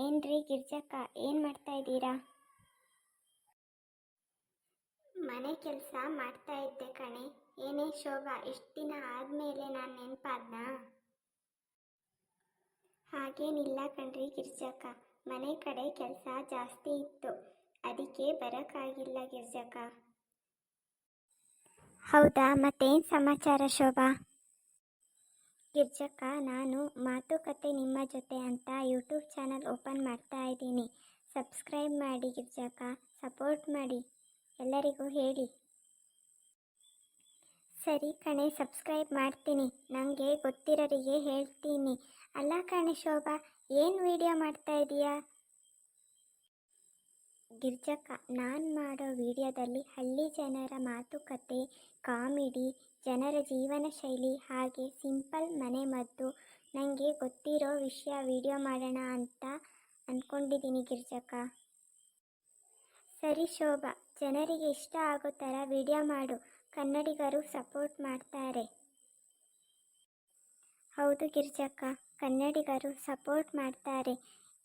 ಏನ್ರಿ ಗಿರ್ಜಕ್ಕ ಏನು ಮಾಡ್ತಾ ಇದ್ದೀರಾ? ಮನೆ ಕೆಲಸ ಮಾಡ್ತಾ ಇದ್ದೆ ಕಣೆ. ಏನೇ ಶೋಭಾ ಇಷ್ಟು ದಿನ ಆದಮೇಲೆ ನಾನು ನೆನಪಾದ್ನಾ? ಹಾಗೇನಿಲ್ಲ ಕಣ್ರಿ ಗಿರ್ಜಕ್ಕ. ಮನೆ ಕಡೆ ಕೆಲಸ ಜಾಸ್ತಿ ಇತ್ತು. ಅದಕ್ಕೆ ಬರೋಕ್ಕಾಗಿಲ್ಲ ಗಿರ್ಜಕ್ಕ. ಹೌದಾ ಮತ್ತೇನು ಸಮಾಚಾರ ಶೋಭಾ? ಗಿರ್ಜಕ್ಕ ನಾನು ಮಾತುಕತೆ ನಿಮ್ಮ ಜೊತೆ ಅಂತ ಯೂಟ್ಯೂಬ್ ಚಾನಲ್ ಓಪನ್ ಮಾಡ್ತಾ ಇದ್ದೀನಿ. ಸಬ್ಸ್ಕ್ರೈಬ್ ಮಾಡಿ ಗಿರ್ಜಕ್ಕ ಸಪೋರ್ಟ್ ಮಾಡಿ. ಎಲ್ಲರಿಗೂ ಹೇಳಿ. ಸರಿ ಕಣೆ, ಸಬ್ಸ್ಕ್ರೈಬ್ ಮಾಡ್ತೀನಿ. ನನಗೆ ಗೊತ್ತಿರೋರಿಗೆ ಹೇಳ್ತೀನಿ. ಅಲ್ಲ ಕಣೆ ಶೋಭಾ, ಏನು ವಿಡಿಯೋ ಮಾಡ್ತಾ ಇದೀಯಾ? ಗಿರ್ಜಕ್ಕ, ನಾನು ಮಾಡೋ ವಿಡಿಯೋದಲ್ಲಿ ಹಳ್ಳಿ ಜನರ ಮಾತುಕತೆ, ಕಾಮಿಡಿ, ಜನರ ಜೀವನ ಶೈಲಿ ಹಾಗೆ ಸಿಂಪಲ್ ಮನೆ ಮದ್ದು. ನನಗೆ ಗೊತ್ತಿರೋ ವಿಷಯ ವಿಡಿಯೋ ಮಾಡೋಣ ಅಂತ ಅಂದ್ಕೊಂಡಿದ್ದೀನಿ ಗಿರ್ಜಕ್ಕ. ಸರಿ ಶೋಭಾ, ಜನರಿಗೆ ಇಷ್ಟ ಆಗೋ ಥರ ವಿಡಿಯೋ ಮಾಡು. ಕನ್ನಡಿಗರು ಸಪೋರ್ಟ್ ಮಾಡ್ತಾರೆ. ಹೌದು ಗಿರ್ಜಕ್ಕ, ಕನ್ನಡಿಗರು ಸಪೋರ್ಟ್ ಮಾಡ್ತಾರೆ.